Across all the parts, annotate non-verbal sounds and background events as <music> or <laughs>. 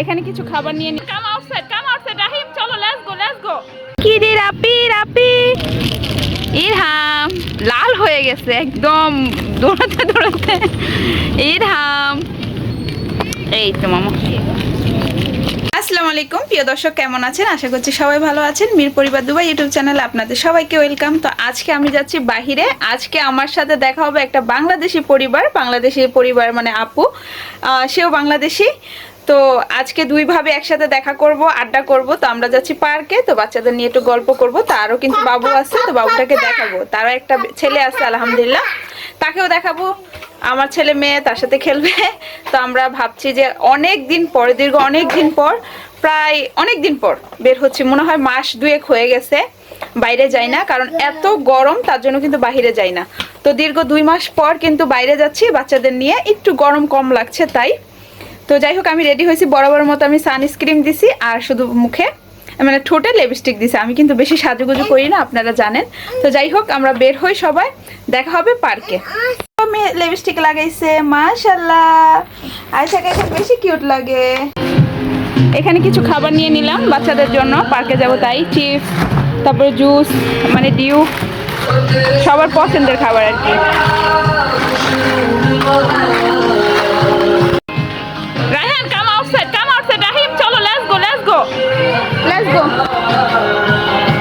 এখানে কিছু খাবার নিয়ে নি কাম আউটসাইড কাম আউটসাইড রাহিম চলো লেটস গো লেটস গো কি রে রাপি রাপি? ইরহাম লাল হয়ে গেছে একদম দৌড়াতে দৌড়াতে। ইরহাম। এই তো মামা। আসসালামু আলাইকুম প্রিয় দর্শক কেমন আছেন? আশা করছি সবাই ভালো আছেন। মীর পরিবার দুবাই ইউটিউব চ্যানেলে আপনাদের সবাইকে ওয়েলকাম। তো আজকে আমি যাচ্ছি বাহিরে। আজকে আমার সাথে দেখা হবে একটা বাংলাদেশি পরিবার বাংলাদেশি পরিবার মানে আপু। সেও বাংলাদেশি। তো আজকে দুইভাবে একসাথে দেখা করব, আড্ডা করব, তো আমরা যাচ্ছি পার্কে, তো বাচ্চাদের নিয়ে একটু গল্প করব, তারও কিন্তু বাবু আছে, তো বাবুটাকে দেখাবো। তারও একটা ছেলে আছে, আলহামদুলিল্লাহ। তাকেও দেখাবো। আমার ছেলে মেয়ে, তার সাথে খেলবে। তো আমরা ভাবছি যে অনেক দিন পর, দীর্ঘ অনেক দিন পর, প্রায় অনেক দিন পর বের হচ্ছে। মনে হয় মাস দুয়েক হয়ে গেছে, বাইরে যাই না, কারণ এত গরম, তার জন্য কিন্তু বাইরে যাই না। তো দীর্ঘ দুই মাস পর কিন্তু বাইরে যাচ্ছি, বাচ্চাদের নিয়ে। একটু গরম কম লাগছে, তাই তো যাই হোক, আমি রেডি হয়েছি। বরাবর মতো আমি সানস্ক্রিন দিছি আর শুধু মুখে মানে ঠোঁটে লিপস্টিক দিছি। আমি কিন্তু বেশি সাজুগুজু করি না, আপনারা জানেন। তো যাই হোক, আমরা বের হই সবাই। দেখা হবে পার্কে। মেয়ে লিপস্টিক লাগাইছে মাশাল্লাহ আয়সাকে এখন বেশি কিউট লাগে। এখানে কিছু খাবার নিয়ে নিলাম বাচ্চাদের জন্য। পার্কে যাব তাই, চিপস, তারপরে জুস মানে ডিউ। সবার পছন্দের খাবার আর কি। Rahim, come outside. Come outside. Rahim, cholo, let's go. Let's go. Let's go.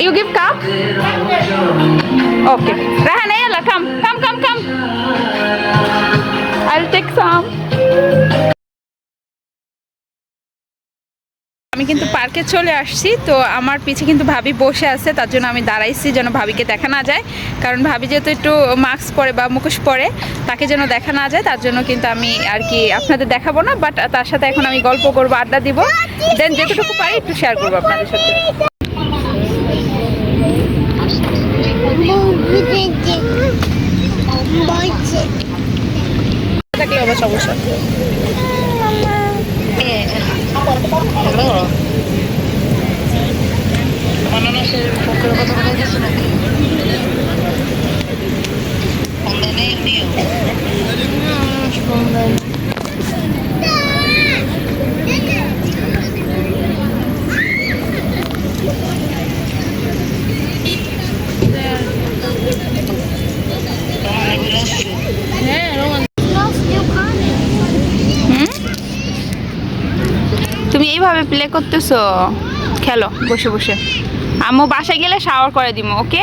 You give cup? Okay. Rahim, Ayala, come. Come, come, come. I'll take some. আমি কিন্তু পার্কে চলে আসছি তো আমার পিছে কিন্তু ভাবি বসে আছে তার জন্য আমি দাঁড়াইছি যেন ভাবিকে দেখা না যায় কারণ ভাবি যেহেতু একটু মাস্ক পরে বা মুখোশ পরে তাকে যেন দেখা না যায় তার জন্য কিন্তু আমি আর কি আপনাদের দেখাবো না বাট তার সাথে এখন আমি গল্প করব আড্ডা দিব দেন যেটুকু পারি একটু শেয়ার করব আপনাদের সাথে থাকলে আবার সমস্যা এইভাবে প্লে করতেছো? খেলো, বসে বসে। আম্মু বাসায় গেলে শাওয়ার করে দিব ওকে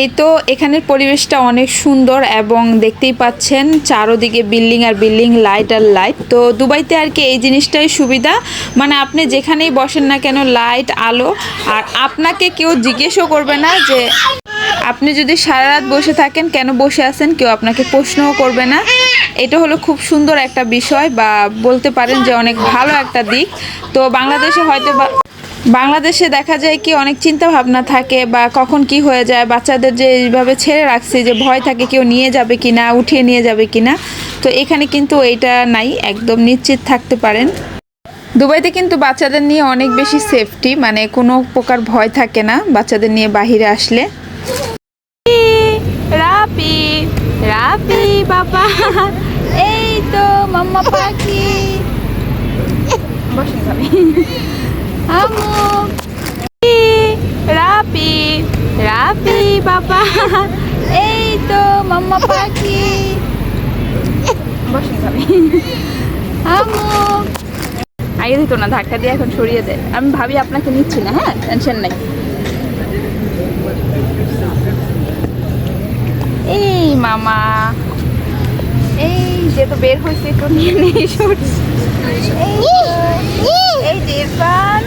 এই তো এখানের পরিবেশটা অনেক সুন্দর এবং দেখতেই পাচ্ছেন চারোদিকে বিল্ডিং আর বিল্ডিং লাইট আর লাইট তো দুবাইতে আর কি এই জিনিসটাই সুবিধা। মানে আপনি যেখানেই বসেন না কেন লাইট আলো। আর আপনাকে কেউ জিজ্ঞেসও করবে না যে আপনি যদি সারা রাত বসে থাকেন, কেন বসে আছেন? কেউ আপনাকে প্রশ্নও করবে না। এটা হলো খুব সুন্দর একটা বিষয় বা বলতে পারেন যে অনেক ভালো একটা দিক। তো বাংলাদেশে হয়তো বা বাংলাদেশে দেখা যায় কি অনেক চিন্তা ভাবনা থাকে বা কখন কি হয়ে যায়। বাচ্চাদের যে এইভাবে ছেড়ে রাখছে যে ভয় থাকে কেউ নিয়ে যাবে কি না, উঠিয়ে নিয়ে যাবে কিনা তো এখানে কিন্তু এইটা নাই, একদম নিশ্চিত থাকতে পারেন। দুবাইতে কিন্তু বাচ্চাদের নিয়ে অনেক বেশি সেফটি মানে কোনো প্রকার ভয় থাকে না বাচ্চাদের নিয়ে বাহিরে আসলে রাপি রাপি বাবা। এই তো, মাম্মা পাখি। বসে যাবে আমু রাপি রাপি বাবা। এই তো, মাম্মা পাখি। বসে যাবে আমু আগে দিত না, ধাক্কা দিয়ে এখন সরিয়ে দেয়। আমি ভাবি আপনাকে নিচ্ছি না হ্যাঁ? টেনশন নাই। এই মামা। এই যে তো বের হয়েছে, একটু নিয়ে নেই এই যে ইরফান।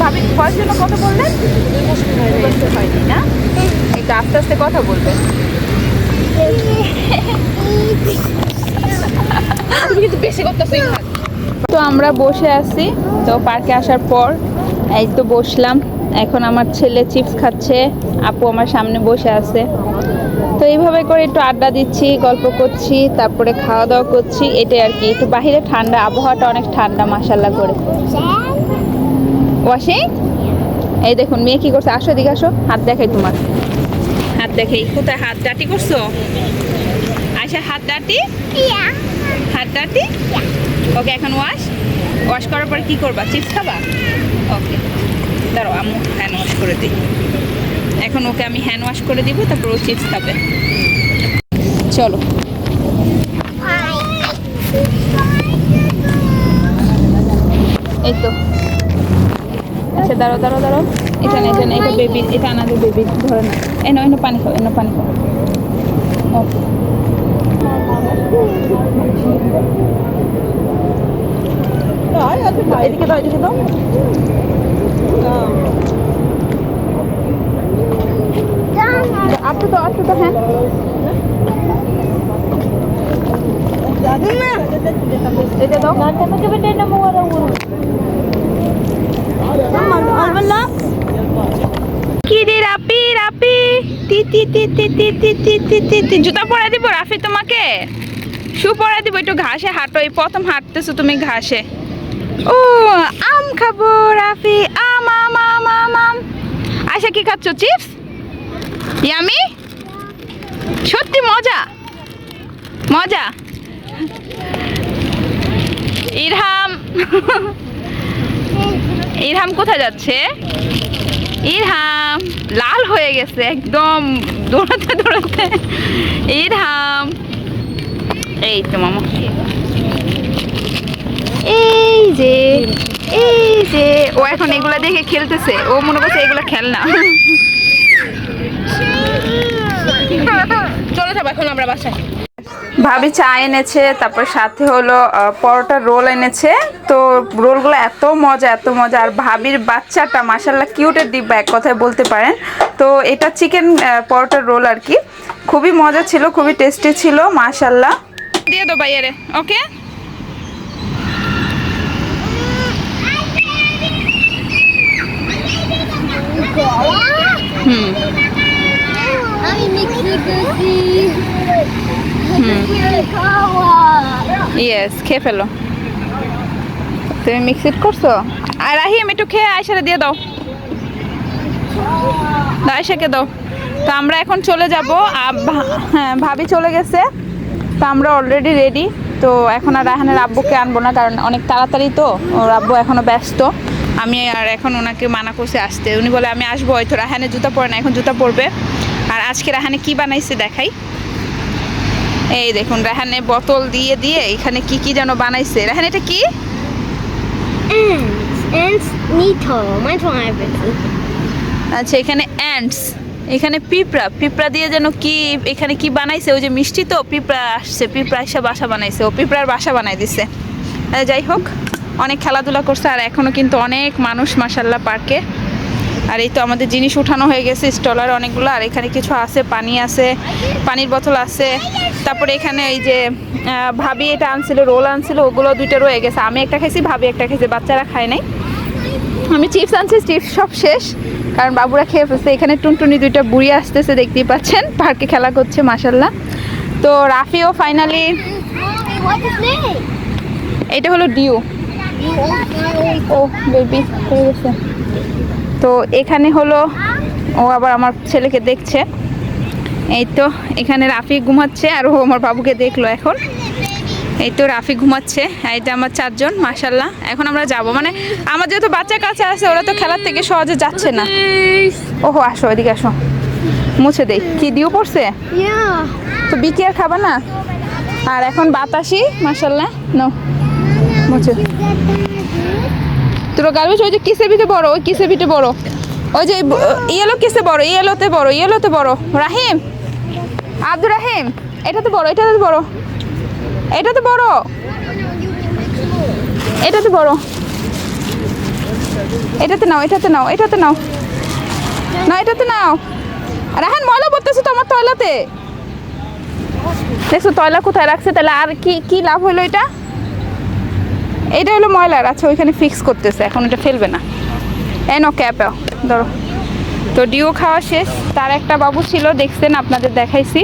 ভাবি জন্য কথা বললেন হয়নি না? একটু আস্তে আস্তে কথা বলবেন কিন্তু বেশি করতেছো তো আমরা বসে আছি। তো পার্কে আসার পর এই তো বসলাম। এখন আমার ছেলে চিপস খাচ্ছে আপু আমার সামনে বসে আছে। তো এইভাবে করে একটু আড্ডা দিচ্ছি গল্প করছি তারপরে খাওয়া দাওয়া করছি এটাই আর কি। একটু বাহিরে ঠান্ডা আবহাওয়াটা অনেক ঠান্ডা মাসাল্লাহ করে। ওয়াশিং এই দেখুন মেয়ে কি করছে? আসো এদিকে আসো। হাত দেখাই তোমার। হাত দেখাই। কোথায় হাত ডাটি করছ? আয়সা হাত ডাটি? হাত ডাটি? ওকে এখন ওয়াশ ওয়াশ করার পর কি করবা? চিপস খাবা? ওকে দাঁড়াও, আম্মু হ্যান্ড ওয়াশ করে দিই। এখন ওকে আমি হ্যান্ড ওয়াশ করে দিব, তারপর ও চিপস খাবে। চলো। এই তো আচ্ছা দাঁড়ো দাঁড়ো দাঁড়ো এটা না এটা না এটা বেবি এটা আনাদের বেবি ধরে না। এই নাও এনে পানি খাও এনে পানি খাও। ওকে তো হ্যাঁ রাপি রাপি তি তি জুতা পরে দিব রাফি তোমাকে শু পরে দিব একটু ঘাসে হাঁটো এই প্রথম হাঁটতেছো তুমি ঘাসে ও, আম খাব, রাফি। আম আম আম আম আম। ইয়ামি? সত্যি মজা। মজা। ইরহাম। ইরহাম কোথায় যাচ্ছে? ইরহাম। লাল হয়ে গেছে, একদম দৌড়াতে দৌড়াতে। ইরহাম। এই তো মামা। এই যে এই যে ও এখন এগুলা দেখে খেলতেছে। ও মনে করছে এগুলো খেলনা। চলো যাব এখন আমরা বাসায়। ভাবি চা এনেছে তারপর সাথে হলো পরোটা রোল এনেছে। তো রোলগুলো এত মজা এত মজা। আর ভাবির বাচ্চাটা মাসাল্লাহ কিউটের দিব্যা এক কথায় বলতে পারেন। তো এটা চিকেন পরোটার রোল আর কি। খুবই মজা ছিল খুবই টেস্টি ছিল মাশাল্লাহ দিয়ে দো বাইরে ওকে হুম আমি মিক্সি করছি হুম খাওয়া ইয়েস খেয়ে ফেলো। তুমি মিক্সিট করছ? আর রাহিম, একটু খেয়ে আয়সারে দিয়ে দাও। আয়সাকে দাও। তো আমরা এখন চলে যাব। হ্যাঁ ভাবি চলে গেছে। তো আমরা অলরেডি রেডি তো এখন আর রাহানের আব্বুকে আনব না, কারণ অনেক তাড়াতাড়ি তো। ওর আব্বু এখনও ব্যস্ত। আমি আর এখন ওনাকে মানা করছে আসতে। উনি বলে, আমি আসব হয়তো রাহানের জুতা পরে না, এখন জুতা পরবে। আর আজকে রাহানে কি বানাইছে দেখাই। এই দেখুন রাহানে বোতল দিয়ে দিয়ে এখানে কি কি যেন বানাইছে। রেহান এটা কি? আচ্ছা এখানে অ্যান্টস এখানে পিঁপড়া। পিঁপড়া দিয়ে যেন কি এখানে কি বানাইছে? ওই যে মিষ্টি তো পিঁপড়া আসছে পিঁপড়া এসে বাসা বানাইছে। ও পিঁপড়ার বাসা বানাই দিছে। যাই হোক অনেক খেলাধুলা করছে আর এখনও কিন্তু অনেক মানুষ মাসাল্লাহ পার্কে আর এই তো আমাদের জিনিস উঠানো হয়ে গেছে স্টলার অনেকগুলো আর এখানে কিছু আছে পানি আছে পানির বোতল আছে। তারপরে এখানে এই যে ভাবি এটা আনছিল রোল আনছিল ওগুলো দুইটা রয়ে গেছে। আমি একটা খাইছি ভাবি একটা খাইছি বাচ্চারা খায় নাই। আমি চিপস আনছি চিপস সব শেষ কারণ বাবুরা খেয়ে ফেলছে। এখানে টুনটুনি দুইটা বুড়ি আসতেছে দেখতেই পাচ্ছেন পার্কে খেলা করছে মাসাল্লাহ তো রাফিও ফাইনালি? এটা হলো ডিউ। ও বেবি হয়ে গেছে। তো এখানে হলো ও আবার আমার ছেলেকে দেখছে। এই তো এখানে রাফি ঘুমাচ্ছে আর ও আমার বাবুকে দেখল এখন। এই তো রাফি ঘুমাচ্ছে এটা আমার চারজন মাসাল্লাহ এখন আমরা যাব। মানে আমার যেহেতু বাচ্চা কাছে আছে, ওরা তো খেলার থেকে সহজে যাচ্ছে না। ওহো, আসো, এদিকে আসো। মুছে দেই। কি দিও পড়ছে তো বিকি আর খাবা না? আর এখন বাতাসি মাসাল্লাহ নো মুছে। তোর গার্বেজ ওই যে কিসে বিটে বড়, ওই কিসে বিটে বড়? ওই যে ইয়েলো কিসে বড়? ইয়েলোতে বড় ইয়েলোতে বড়। রাহিম? আব্দুর রাহিম? এটাতে বড় এটাতে বড়। এটাতে বড়। এটাতে বড়। এটাতে নাও এটাতে নাও এটাতে নাও। না, এটাতে নাও। রাহান ময়লা পড়তেছে তো আমার তয়লাতে। দেখছ, তয়লা কোথায় রাখছে? তাহলে আর কি কি লাভ হলো এটা? এটা হলো ময়লার আচ্ছা ওইখানে ফিক্স করতেছে, এখন এটা ফেলবে না। এ নো ক্যাপেও ধরো। তো ডিও খাওয়া শেষ, তার একটা বাবু ছিল, দেখছেন, আপনাদের দেখাইছি।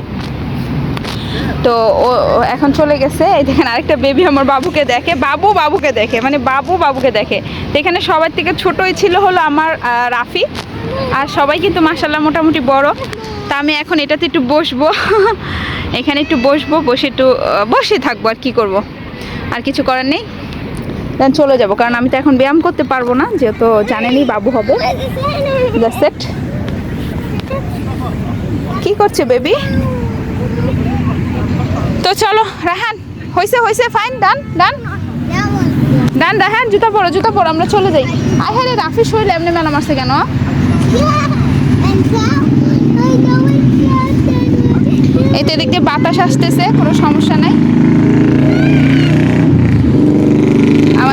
তো ও ও এখন চলে গেছে, এই দেখেন, আরেকটা বেবি আমার বাবুকে দেখে, বাবু, বাবুকে দেখে মানে বাবু, বাবুকে দেখে। তো এখানে সবার থেকে ছোটই ছিল হলো আমার রাফি, আর সবাই কিন্তু মাসাল্লাহ মোটামুটি বড়। তা আমি এখন এটাতে একটু বসবো, <laughs> এখানে একটু বসবো, বসে একটু বসে থাকব, আর কি করব। আর কিছু করার নেই। দেন চলে যাব, কারণ আমি তো এখন ব্যায়াম করতে পারব না, যেহেতু জানেনই বাবু হবে। কি করছে বেবি তো চলো, রাহান হয়েছে হয়েছে ফাইন ডান ডান. ডান রাহান, জুতা পরো জুতা পরো, আমরা চলে যাই। আয় হ্যাঁ রে, রাফি শরীর এমনি মেলা মারছে কেন? এই তো এদিক দিয়ে বাতাস আসতেছে, কোনো সমস্যা নাই।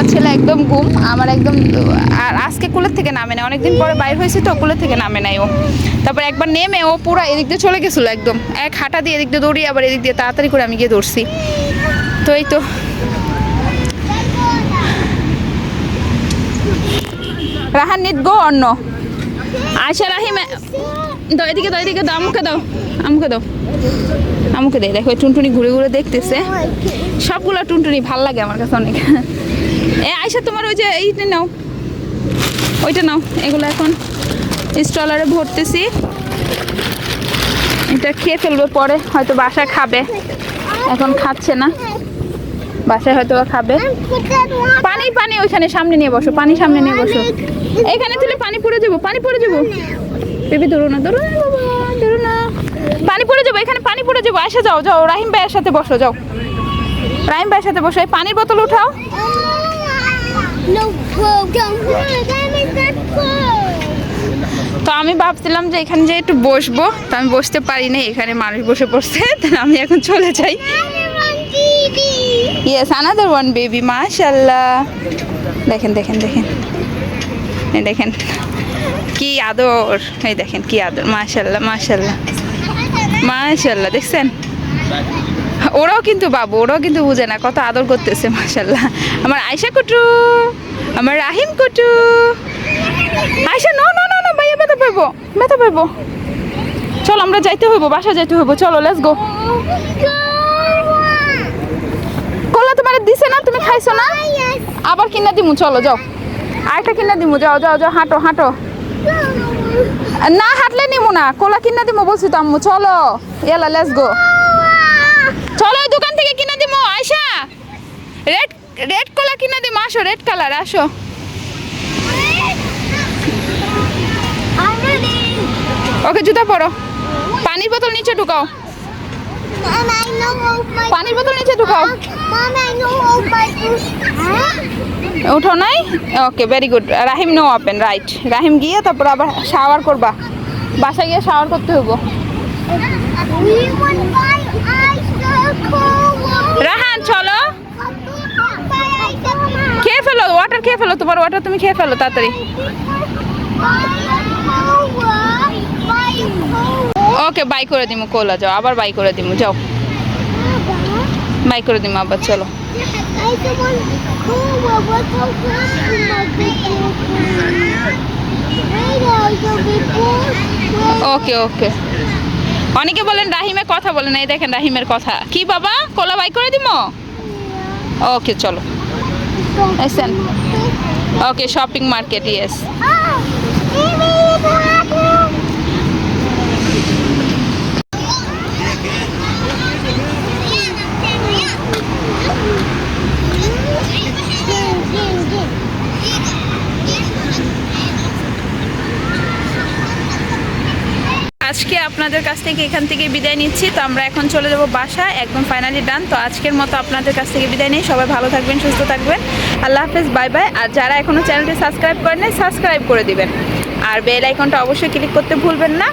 আমার ছেলে একদম ঘুম, আমার একদম, আর আজকে কুলের থেকে নামে না অনেকদিন পরে বাইর হয়েছে তো, কুলের থেকে নামে নাই ও। তারপর একবার নেমে ও পুরো এদিক দিয়ে চলে গেছিল একদম। এক হাঁটা দিয়ে এদিক দিয়ে দৌড়ি আবার এদিক দিয়ে তাড়াতাড়ি করে আমি গিয়ে দৌড়ছি। তো এই তো। রাহান নিট গো অন্য আচ্ছা রাহিম, দাও, এদিকে দাও এদিকে দাও, আমুকে দাও আমুকে দাও। আমুকে দে, দেখো টুনটুনি ঘুরে ঘুরে দেখতেছে। সবগুলো টুনটুনি ভালো লাগে আমার কাছে অনেক। এ আয়সা তোমার ওই যে এইটা নাও। ওইটা নাও, এগুলো এখন স্টলারে ভরতেছি। এটা খেয়ে ফেলবে পরে, হয়তো বাসা খাবে। এখন খাচ্ছে না। বাসায় হয়তো খাবে. পানি পানি ওইখানে সামনে নিয়ে বসো, পানি সামনে নিয়ে বসো। এইখানে তুলে পানি পড়ে যাব, পানি পড়ে যাব। বেবি, ধরো না, ধরো ধরো না। পানি পড়ে যাব, এখানে পানি পড়ে যাব। আসে যাও যাও, রাহিম ভাইয়ের সাথে বসো, যাও। রাহিম ভাইয়ের সাথে বসো, এই পানির বোতল উঠাও। তো আমি ভাবছিলাম যে এখানে যে একটু বসবো, তো আমি বসতে পারি না এখানে মানুষ বসে পড়ছে <laughs> তো আমি এখন চলে যাই। ইয়েস আনাদার ওয়ান বেবি মাশাল্লাহ দেখেন দেখেন দেখেন। এই দেখেন, কি আদর। এই দেখেন, কি আদর। মাশাল্লাহ মাশাল্লাহ মাশাল্লাহ দেখছেন? ওরাও কিন্তু বাবু, ওরাও কিন্তু বুঝে না, কত আদর করতেছে মাশাল্লাহ আমার আয়সা কুটু, আমার রাহিম কুটু। আয়সা নো নো নো নো, ভাইয়া, ব্যথা পাইবো ব্যথা পাইবো। চলো, আমরা যাইতে হইব বাসা যাইতে হইব, চলো লেটস গো কলা তোমার দিছে না, তুমি খাইছো না? আবার কিনা দিমু, চলো, যাও। আরেকটা কিনা দিমু, যাও যাও যাও, হাঁটো হাঁটো। না, হাঁটলে নিমু না কলা কিনা দিমু, বলছি তো আম্মু, চলো। এলা লেটস গো চলো দোকান থেকে কিনে দিমু আয়সা রেড রেড কলা কিনে দিমু, আসো, রেড কালার, আসো। ওকে, জুতা পরো। পানির বোতল নিচে ঢুকাও। পানির বোতল নিচে ঢুকাও। উঠো নাই? Okay very good Rahim no open right Rahim গিয়ে তারপর আবার শাওয়ার করবা। বাসায় গিয়ে শাওয়ার করতে হইব। রাহান, চলো। খেয়ে ফেলো ওয়াটার খেয়ে ফেলো তোমার ওয়াটার তুমি খেয়ে ফেলো, তাড়াতাড়ি। ওকে বাই করে দিমু কোলা যাও, আবার বাই করে দিমু, যাও। বাই করে দিমু, আবার চলো। ওকে ওকে অনেকে বলেন রাহিমে কথা বলেন এই দেখেন রাহিমের কথা। কি বাবা? কোলা বাই করে দিব ওকে চলো। ওকে শপিং মার্কেট ইয়েস আজকে আপনাদের কাছ থেকে এখান থেকে বিদায় নিচ্ছি। তো আমরা এখন চলে যাব বাসায়, একদম ফাইনালি ডান তো আজকের মতো আপনাদের কাছ থেকে বিদায় নিই। সবাই ভালো থাকবেন, সুস্থ থাকবেন। আল্লাহ হাফেজ বাই বাই আর যারা এখনও চ্যানেলটি সাবস্ক্রাইব করেন সাবস্ক্রাইব করে দিবেন। আর বেল আইকনটা অবশ্যই ক্লিক করতে ভুলবেন না।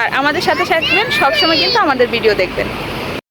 আর আমাদের সাথে থাকবেন, সবসময় কিন্তু আমাদের ভিডিও দেখবেন।